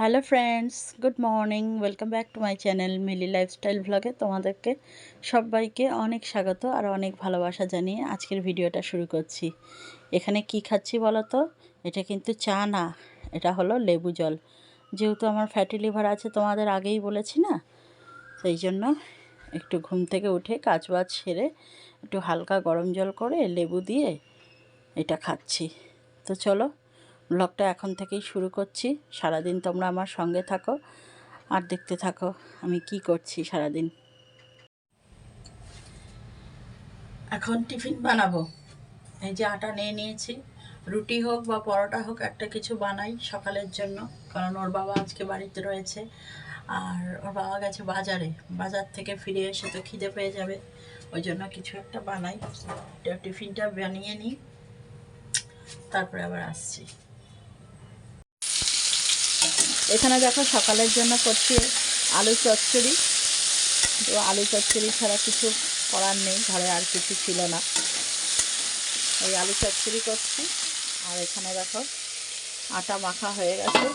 Hello friends good morning welcome back to my channel Mili lifestyle ভ্লগে তোমাদেরকে সবাইকে অনেক স্বাগত আর অনেক ভালোবাসা জানিয়ে আজকের ভিডিওটা শুরু করছি। এখানে কি খাচ্ছি বলো তো এটা কিন্তু চা না, এটা হলো লেবু জল। যেহেতু আমার ফ্যাটি লিভার আছে, তোমাদের আগেই বলেছি না? সেই জন্য একটু ঘুম থেকে উঠে কাজ বাজ সেরে একটু হালকা গরম জল করে লেবু দিয়ে এটা খাচ্ছি। তো চলো ব্লগটা এখন থেকেই শুরু করছি। সারাদিন তোমরা আমার সঙ্গে থাকো আর দেখতে থাকো আমি কি করছি সারাদিন। এখন টিফিন বানাবো। এই যে আটা নিয়ে নিয়েছি। রুটি হোক বা পরোটা হোক, একটা কিছু বানাই সকালের জন্য। কারণ ওর বাবা আজকে বাড়িতে রয়েছে। আর ওর বাবা গেছে বাজারে। বাজার থেকে ফিরে এসে তো খিদে পেয়ে যাবে। ওই জন্য কিছু একটা বানাই। টিফিনটা বানিয়ে নিই। তারপরে আবার আসছি। এখানে দেখো সকালের জন্য করছি আলু চচ্চড়ি। তো আলু চচ্চড়ি ছাড়া কিছু করার নেই, ঘরে আর কিছু ছিল না। এই আলু চচ্চড়ি করছি। আর এখানে দেখো আটা মাখা হয়ে গেছে।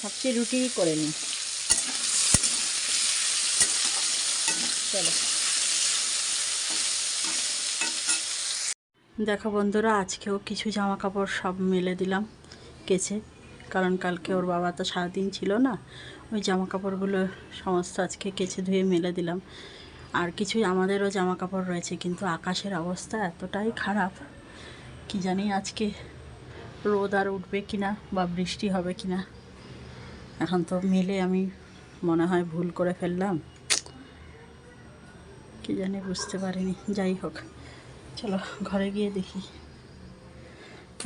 ভাবছি রুটিই করে নিই। চলো। দেখো বন্ধুরা, আজকেও কিছু জামা কাপড় সব মেলে দিলাম, কেচে। কারণ কালকে ওর বাবা তো সারাদিন ছিল না, ওই জামা কাপড়গুলো সমস্ত আজকে কেচে ধুয়ে মেলে দিলাম। আর কিছু আমাদেরও জামা কাপড় রয়েছে, কিন্তু আকাশের অবস্থা এতটাই খারাপ, কি জানি আজকে রোদ আর উঠবে কি না বা বৃষ্টি হবে কি না এখন তো মেলে আমি, মনে হয় ভুল করে ফেললাম। কি জানি বুঝতে পারিনি, যাই হোক, চলো ঘরে গিয়ে দেখি।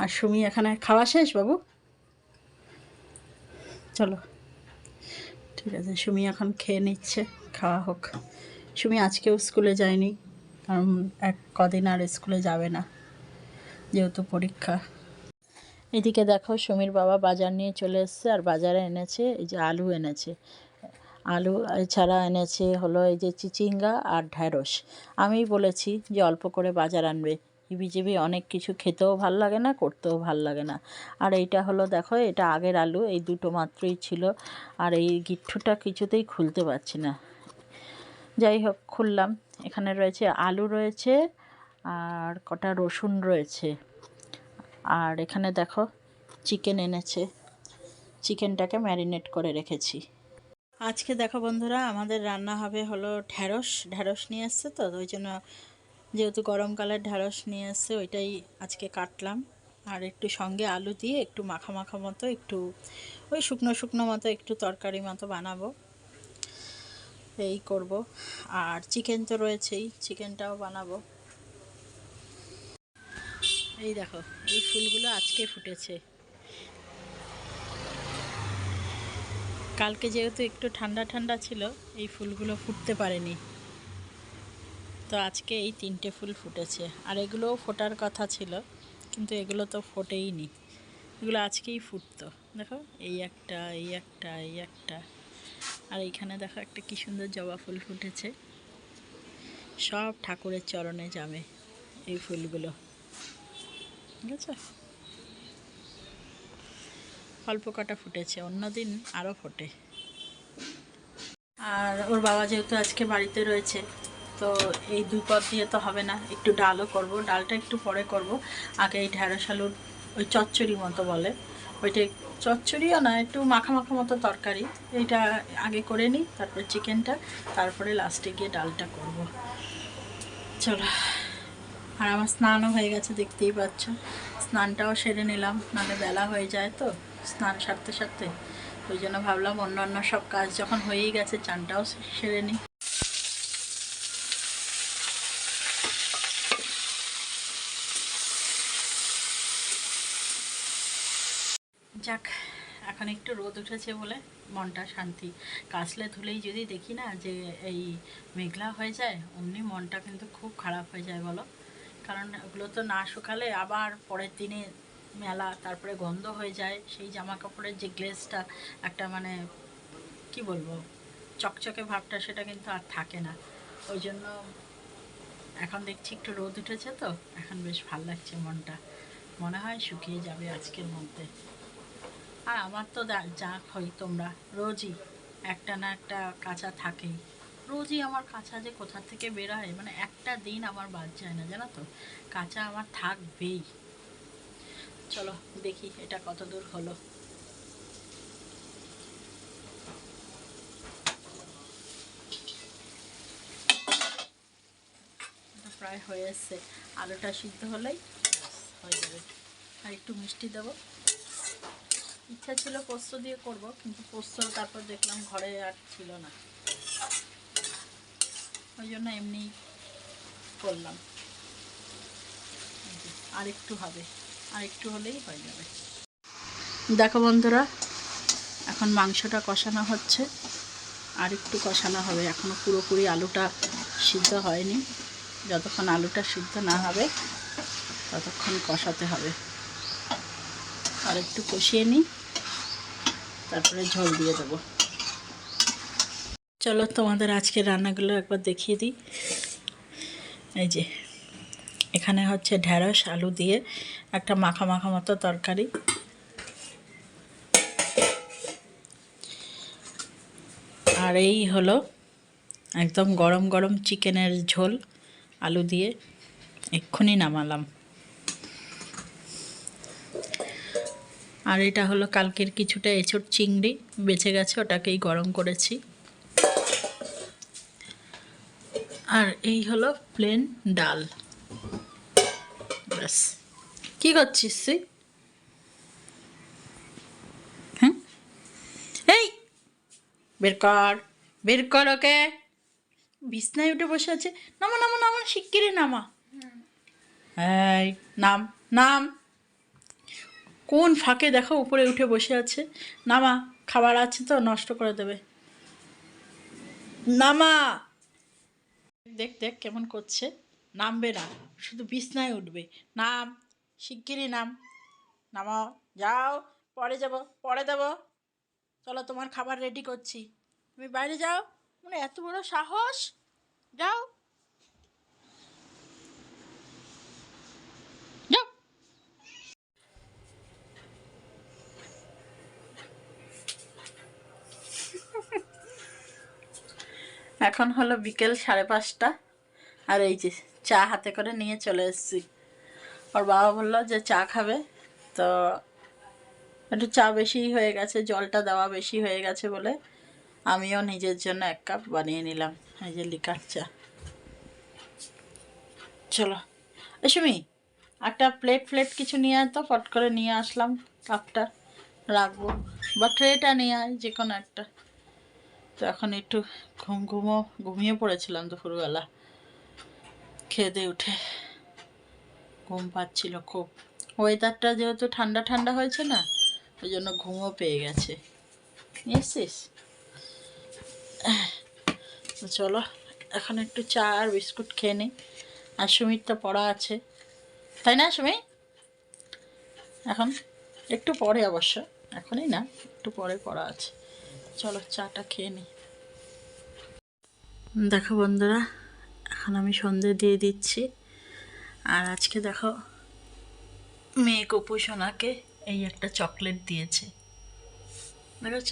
আর সুমি এখানে খাওয়া শেষ বাবু? চলো। ঠিক আছে, সুমি এখন খেয়ে নিচ্ছে, খাওয়া হোক। সুমি আজকেও স্কুলে যায়নি, কারণ এক কদিন আর স্কুলে যাবে না, যেহেতু পরীক্ষা। এদিকে দেখো, সুমির বাবা বাজার নিয়ে চলে এসছে, আর বাজারে এনেছে এই যে আলু এনেছে। আলু এছাড়া এনেছে হলো এই যে চিচিঙ্গা আর ঢ্যাঁড়স। আমি বলেছি যে অল্প করে বাজার আনবে। হিবিজিবি অনেক কিছু খেতেও ভালো লাগে না, করতেও ভালো লাগে না। আর এইটা হলো দেখো, এটা আগের আলু, এই দুটো মাত্রই ছিল। আর এই গিট্টুটা কিছুতেই খুলতে পারছি না। যাই হোক, খুললাম। এখানে রয়েছে আলু রয়েছে, আর কটা রসুন রয়েছে। আর এখানে দেখো, চিকেন এনেছে। চিকেনটাকে ম্যারিনেট করে রেখেছি। আজকে দেখো বন্ধুরা, আমাদের রান্না হবে হলো ঢ্যাঁড়স। ঢ্যাঁড়স নিয়ে এসছে তো, ওই জন্য যেহেতু গরমকালের ঢ্যাঁড়স নিয়ে এসছে, ওইটাই আজকে কাটলাম। আর একটু সঙ্গে আলু দিয়ে একটু মাখা মাখা মতো, একটু ওই শুকনো শুকনো মতো একটু তরকারি মতো বানাবো। এই করব। আর চিকেন তো রয়েছেই, চিকেনটাও বানাবো। এই দেখো, এই ফুলগুলো আজকে ফুটেছে। কালকে যেহেতু একটু ঠান্ডা ঠান্ডা ছিল, এই ফুলগুলো ফুটতে পারেনি। তো আজকে এই তিনটে ফুল ফুটেছে। আর এগুলোও ফোটার কথা ছিল, কিন্তু এগুলো তো ফোটেই নি। এগুলো আজকেই ফুটতো। দেখো, এই একটা এই একটা এই একটা। আর এইখানে দেখো একটা কী সুন্দর জবা ফুল ফুটেছে। সব ঠাকুরের চরণে যাবে এই ফুলগুলো। ঠিক আছে অল্প কটা ফুটেছে অন্যদিন আরও ফোটে। আর ওর বাবা যেহেতু আজকে বাড়িতে রয়েছে তো এই দুই পদ দিয়ে তো হবে না, একটু ডালও করব, ডালটা একটু পরে করব। আগে এই ঢ্যাঁড়স আলুর ওই চচ্চড়ি মতো বলে। ওইটা চচ্চড়িও না, একটু মাখা মাখা মতো তরকারি। এইটা আগে করে নিই, তারপরে চিকেনটা, তারপরে লাস্টে গিয়ে ডালটা করব। চলো। আর আমার স্নানও হয়ে গেছে, দেখতেই পাচ্ছ। স্নানটাও সেরে নিলাম, নাহলে বেলা হয়ে যায় তো, স্নান সারতে সারতে। ওই জন্য ভাবলাম অন্য অন্য সব কাজ যখন হয়েই গেছে, চানটাও সেরে নিই। যাক, এখন একটু রোদ উঠেছে বলে মনটা শান্তি। কাশলে ধুলেই যদি দেখি না যে এই মেঘলা হয়ে যায়, অমনি মনটা কিন্তু খুব খারাপ হয়ে যায় বলো। কারণ ওগুলো তো না শুকালে আবার পরের দিনে মেলা, তারপরে গন্ধ হয়ে যায়। সেই জামা কাপড়ের যে গ্লেসটা একটা মানে কি বলব, চকচকে ভাবটা সেটা কিন্তু আর থাকে না। ওই জন্য এখন দেখছি একটু রোদ উঠেছে তো, এখন বেশ ভালো লাগছে মনটা। মনে হয় শুকিয়ে যাবে আজকের মধ্যে। আর আমার তো যা হই তোমরা, রোজই একটা না একটা কাঁচা থাকেই রোজই আমার কাঁচা যে কোথা থেকে বেরোয় মানে একটা দিন আমার বাদ যায় না, জানো তো? কাঁচা আমার থাকবেই। চলো দেখি এটা কত দূর হলো। প্রায় হয়ে এসছে। আলুটা সিদ্ধ হলেই হয়ে যাবে। আর একটু মিষ্টি দেবো। ইচ্ছা ছিল পোস্ত দিয়ে করব, কিন্তু পোস্ত তারপর দেখলাম ঘরে আর ছিল না। ওই জন্য এমনি করলাম। আর একটু হবে, আর একটু হলেই হয়ে যাবে। দেখো বন্ধুরা, এখন মাংসটা কষানো হচ্ছে। আর একটু কষানো হবে এখনও পুরোপুরি আলুটা সিদ্ধ হয়নি। যতক্ষণ আলুটা সিদ্ধ না হবে, ততক্ষণ কষাতে হবে। আর একটু কষিয়ে নিই। তারপরে ঝোল দিয়ে দেবো। চলো তোমাদের আজকে রান্নাগুলো একবার দেখিয়ে দিই। এই যে, এখানে হচ্ছে ঢ্যাঁড়স আলু দিয়ে একটা মাখা মাখা মতো তরকারি। আর এই হলো একদম গরম গরম চিকেনের ঝোল, আলু দিয়ে। এক্ষুনি নামালাম। আর এটা হলো কালকের কিছুটা এঁচোড় চিংড়ি। বেঁচে গেছে ওটাকেই গরম করেছি। আর এই হলো প্লেন ডাল। ব্যাস। কি করছিস তুই? হ্যাঁ? এই! বের কর বের কর ওকে। বিছনায় উঠে বসে আছে। নামা নামা নামা শিগগিরি নামা। এই নাম নাম। কোন ফাঁকে দেখো উপরে উঠে বসে আছে? নামা, খাবার আছে তো, নষ্ট করে দেবে। নামা! দেখ দেখ কেমন করছে। নামবে না, শুধু বিছনায় উঠবে। নাম, শিগগিরই নাম। নামাও যাও, পরে যাব, পরে দেব। চলো, তোমার খাবার রেডি করছি। তুমি বাইরে যাও। মানে এত বড় সাহস! যাও। এখন হলো বিকেল সাড়ে পাঁচটা। আর এই যে চা হাতে করে নিয়ে চলে এসেছি। ওর বাবা বলল যে চা খাবে। তো একটু চা বেশি হয়ে গেছে, জলটা দেওয়া বেশি হয়ে গেছে বলে আমিও নিজের জন্য এক কাপ বানিয়ে নিলাম। এই যে লিকার চা। চলো। সুমি, একটা প্লেট ফ্লেট কিছু নিয়ে আয় তো ফট করে নিয়ে আসলাম কাপটা। রাখব। বা ট্রেটা নিয়ে আয় যে কোনো একটা। তো এখন একটু ঘুম ঘুমো, ঘুমিয়ে পড়েছিলাম দুপুরবেলা। খেয়ে দিয়ে উঠে ঘুম পাচ্ছিল খুব। ওয়েদারটা যেহেতু ঠান্ডা ঠান্ডা হয়েছে না, ওই জন্য ঘুমও পেয়ে গেছে। এসছিস চলো, এখন একটু চা আর বিস্কুট খেয়ে নিই আর সুমির তো পড়া আছে। তাই না, সুমি? এখন? একটু পরে অবশ্য, এখনই না, একটু পরে পড়া আছে। চলো চাটা খেয়ে নিই দেখো বন্ধুরা, এখন আমি সন্ধে দিয়ে দিচ্ছি। আর আজকে দেখো, মেয়ে কপু সোনাকে এই একটা চকলেট দিয়েছে। দেখেছ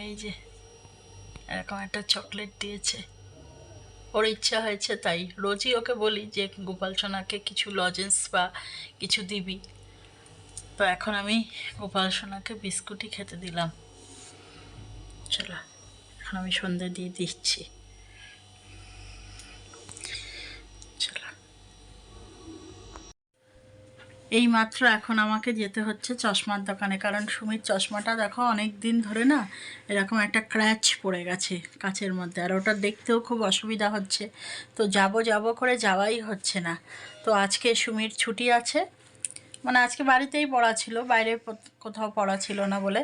এই যে, এরকম একটা চকলেট দিয়েছে। ওর ইচ্ছা হয়েছে তাই। রোজই ওকে বলি যে, গোপাল সোনাকে কিছু লজেন্স বা কিছু দিবি। তো এখন আমি গোপাল সোনাকে বিস্কুটই খেতে দিলাম। চলো, এখন আমি সন্ধে দিয়ে দিচ্ছি। এই মাত্র এখন আমাকে যেতে হচ্ছে চশমার দোকানে, কারণ সুমির চশমাটা দেখো অনেক দিন ধরে না এরকম একটা ক্র্যাচ পড়ে গেছে কাচের মধ্যে, আর ওটা দেখতেও খুব অসুবিধা হচ্ছে। তো যাব যাব করে যাওয়াই হচ্ছে না। তো আজকে সুমির ছুটি আছে মানে আজকে বাড়িতেই পড়া ছিল, বাইরে কোথাও পড়া ছিল না বলে।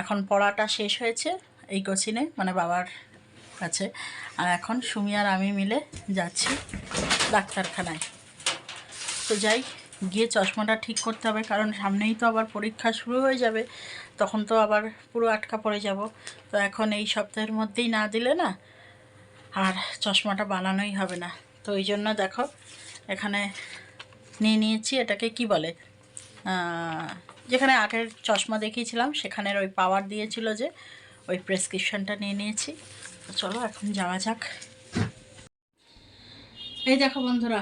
এখন পড়াটা শেষ হয়েছে এই কোচিনে মানে বাবার কাছে। আর এখন সুমি আর আমি মিলে যাচ্ছি ডাক্তারখানায়। তো যাই, গিয়ে চশমাটা ঠিক করতে হবে, কারণ সামনেই তো আবার পরীক্ষা শুরু হয়ে যাবে, তখন তো আবার পুরো আটকা পড়ে যাব। তো এখন এই সপ্তাহের মধ্যেই না দিলে না, আর চশমাটা বানানোই হবে না। তো ওই জন্য দেখো, এখানে নিয়ে নিয়েছি, এটাকে কি বলে? যেখানে আগের চশমা দেখিয়েছিলাম, সেখানের ওই পাওয়ার দিয়েছিল যে ওই প্রেসক্রিপশনটা নিয়ে নিয়েছি। তো চলো এখন যাওয়া যাক। এই দেখো বন্ধুরা,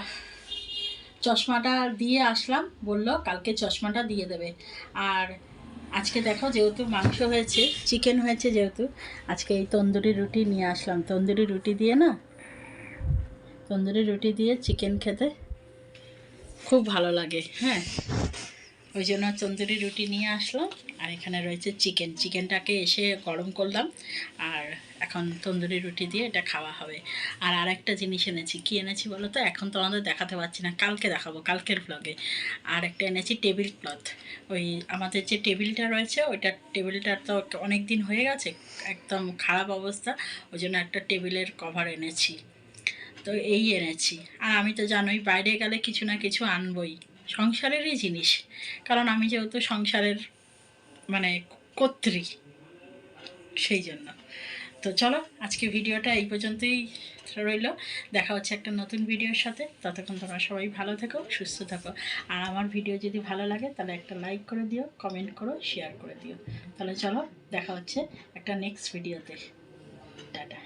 চশমাটা দিয়ে আসলাম, বলল কালকে চশমাটা দিয়ে দেবে। আর আজকে দেখো যেহেতু মাংস হয়েছে চিকেন হয়েছে যেহেতু, আজকে এই তন্দুরি রুটি নিয়ে আসলাম। তন্দুরি রুটি দিয়ে না, তন্দুরি রুটি দিয়ে চিকেন খেতে খুব ভালো লাগে হ্যাঁ। ওই জন্য তন্দুরি রুটি নিয়ে আসলাম। আর এখানে রয়েছে চিকেন। চিকেনটাকে এসে গরম করলাম। আর এখন তন্দুরি রুটি দিয়ে এটা খাওয়া হবে। আর আরেকটা জিনিস এনেছি। কি এনেছি বলো তো? এখন তো আমাদের দেখাতে পারছি না। কালকে দেখাবো, কালকের ব্লগে আর একটা এনেছি টেবিল ক্লথ ওই আমাদের যে টেবিলটা রয়েছে, ওইটা টেবিলটা তো অনেক দিন হয়ে গেছে, একদম খারাপ অবস্থা। ওই জন্য একটা টেবিলের কভার এনেছি। তো এই এনেছি। আর আমি তো জানোই, বাইরে গেলে কিছু না কিছু আনবই। সংসারেরই জিনিস। কারণ আমি যেহেতু সংসারের মানে কর্ত্রী, সেই জন্য। তো চলো, আজকে ভিডিওটা এই পর্যন্তই রইল। দেখা হচ্ছে একটা নতুন ভিডিওর সাথে। ততক্ষণ তোমরা সবাই ভালো থেকো, সুস্থ থাকো। আর আমার ভিডিও যদি ভালো লাগে, তাহলে একটা লাইক করে দিও কমেন্ট করো শেয়ার করে দিও। তাহলে চলো, দেখা হচ্ছে একটা নেক্সট ভিডিওতে টাটা।